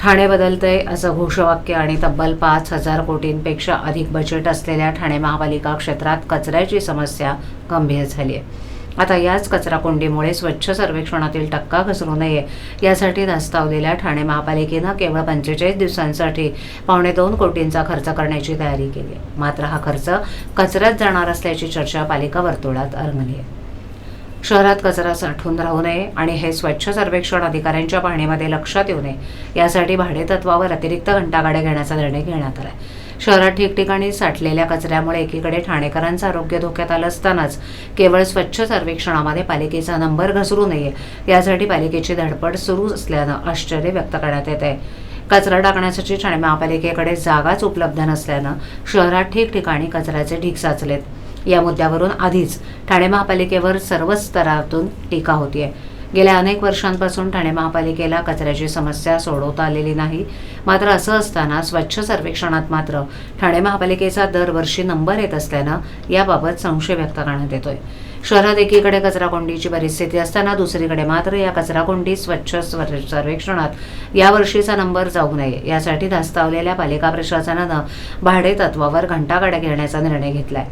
ठाणे बदलतंय असं घोषवाक्य आणि तब्बल पाच हजार कोटींपेक्षा अधिक बजेट असलेल्या ठाणे महापालिका क्षेत्रात कचऱ्याची समस्या गंभीर झाली आहे. आता याच कचराकुंडीमुळे स्वच्छ सर्वेक्षणातील टक्का घसरू नये यासाठी धास्तावलेल्या ठाणे महापालिकेनं केवळ पंचेचाळीस दिवसांसाठी पावणे दोन कोटींचा खर्च करण्याची तयारी केली आहे. मात्र हा खर्च कचऱ्यात जाणार असल्याची चर्चा पालिका वर्तुळात रंगली आहे. शहरात कचरा साठून राहू नये आणि हे स्वच्छ सर्वेक्षण अधिकाऱ्यांच्या पाहणीमध्ये लक्षात येऊ नये यासाठी भाडेतत्वावर अतिरिक्त घंटागाड्या घेण्याचा निर्णय घेण्यात आला आहे शहरात ठिकठिकाणी साठलेल्या कचऱ्यामुळे एकीकडे ठाणेकरांचं आरोग्य धोक्यात आलं असतानाच केवळ स्वच्छ सर्वेक्षणामध्ये पालिकेचा नंबर घसरू नये यासाठी पालिकेची धडपड सुरू असल्यानं आश्चर्य व्यक्त करण्यात येत आहे. कचरा टाकण्यासाठी ठाणे महापालिकेकडे जागाच उपलब्ध नसल्यानं शहरात ठिकठिकाणी कचऱ्याचे ढीग साचलेत. या मुद्द्यावरून आधीच ठाणे महापालिकेवर सर्वच स्तरातून टीका होतीये. गेल्या अनेक वर्षांपासून ठाणे महापालिकेला कचऱ्याची समस्या सोडवता आलेली नाही. मात्र असं असताना स्वच्छ सर्वेक्षणात मात्र ठाणे महापालिकेचा दरवर्षी नंबर येत असल्यानं याबाबत संशय व्यक्त करण्यात येतोय. शहरात एकीकडे कचराकोंडीची परिस्थिती असताना दुसरीकडे मात्र या कचराकोंडी स्वच्छ सर्वेक्षणात यावर्षीचा नंबर जाऊ नये यासाठी धास्तावलेल्या पालिका प्रशासनानं भाडे तत्वावर घंटागाड्या घेण्याचा निर्णय घेतलाय.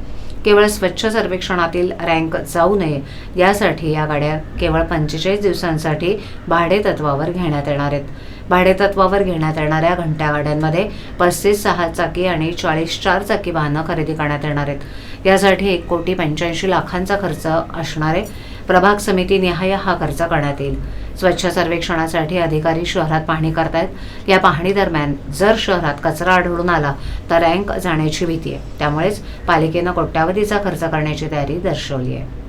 केवळ स्वच्छ सर्वेक्षणातील रँक जाऊ नये. यासाठी या गाड्या केवळ पंचेचाळीस दिवसांसाठी भाडेतत्वावर घेण्यात येणार आहेत. भाडेतत्वावर घेण्यात येणाऱ्या घंटा गाड्यांमध्ये पस्तीस सहा चाकी आणि चाळीस चार चाकी वाहनं खरेदी करण्यात येणार आहेत. यासाठी एक कोटी पंच्याऐंशी लाखांचा खर्च असणारे प्रभाग समिती निहाय हा खर्च करण्यात येईल. स्वच्छ सर्वेक्षणासाठी अधिकारी शहरात पाहणी करतायत. या पाहणी दरम्यान जर शहरात कचरा आढळून आला तर रँक जाण्याची भीती आहे. त्यामुळेच पालिकेनं कोट्यावधीचा खर्च करण्याची तयारी दर्शवली आहे.